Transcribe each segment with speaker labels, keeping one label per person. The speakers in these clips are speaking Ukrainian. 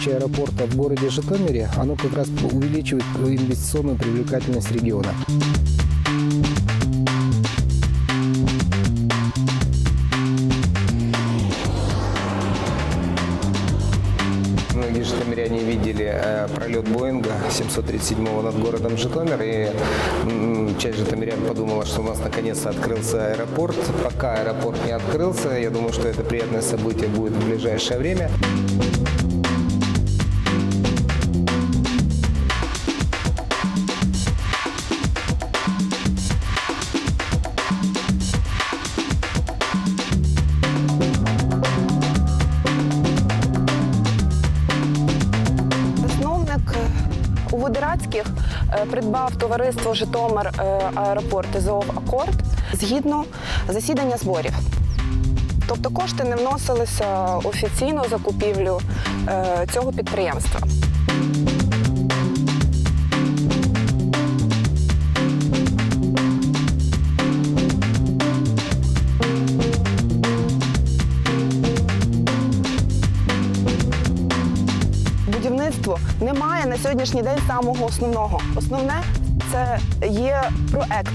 Speaker 1: наличие аэропорта в городе Житомире, оно как раз увеличивает инвестиционную привлекательность региона. Многие житомиряне видели э, пролет Боинга 737 над городом Житомир, и часть житомирян подумала, что у нас наконец-то открылся аэропорт. Пока аэропорт не открылся, я думаю, что это приятное событие будет в ближайшее время.
Speaker 2: У Водерацьких е, придбав товариство Житомир е, аеропорт ЗОВ Акорд згідно засідання зборів. Тобто кошти не вносилися офіційно закупівлю е, цього підприємства. Будівництво не має на сьогоднішній день самого основного. Основне це є проект.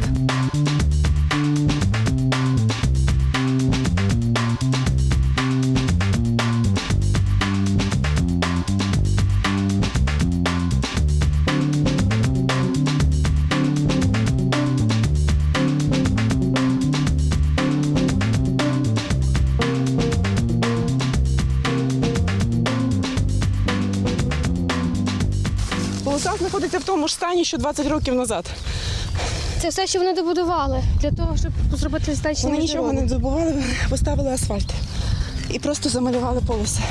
Speaker 3: Полоса знаходиться в тому ж стані, що 20 років назад.
Speaker 4: Це все, що вони добудували для того, щоб зробити здачні
Speaker 3: Вони нічого не добували, поставили асфальт і просто замалювали полоси.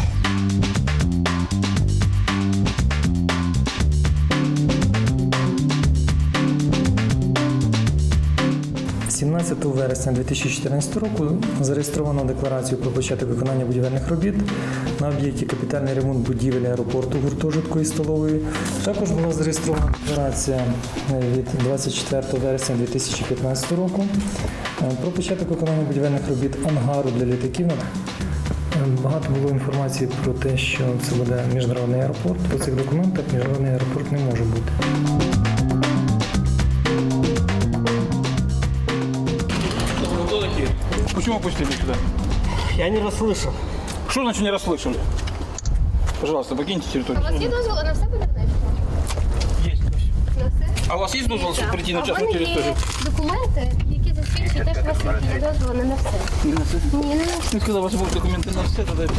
Speaker 5: 17 вересня 2014 року зареєстровано декларацію про початок виконання будівельних робіт на об'єкті капітальний ремонт будівель аеропорту гуртожитку і столової. Також була зареєстрована декларація е, від 24 вересня 2015 року е, про початок виконання будівельних робіт ангару для літаків. Е, Багато було інформації про те, що це буде міжнародний аеропорт. По цих документах міжнародний аеропорт не може бути.
Speaker 6: Почему пустили сюда?
Speaker 7: Я не расслышал.
Speaker 6: Что значит не расслышали? Пожалуйста, покиньте
Speaker 4: У
Speaker 6: территорию.
Speaker 4: вас є дозвіл на все будівництво?
Speaker 6: Есть.
Speaker 4: На все?
Speaker 6: А у вас есть дозвол, чтобы прийти на
Speaker 4: А в
Speaker 6: частную
Speaker 4: мене є
Speaker 6: территорию?
Speaker 4: документи, які засвідчують те, що у вас є дозволи не на все.
Speaker 6: Не на все.
Speaker 4: Ні, не на все.
Speaker 6: Ну, когда у вас будут документы на все, тогда это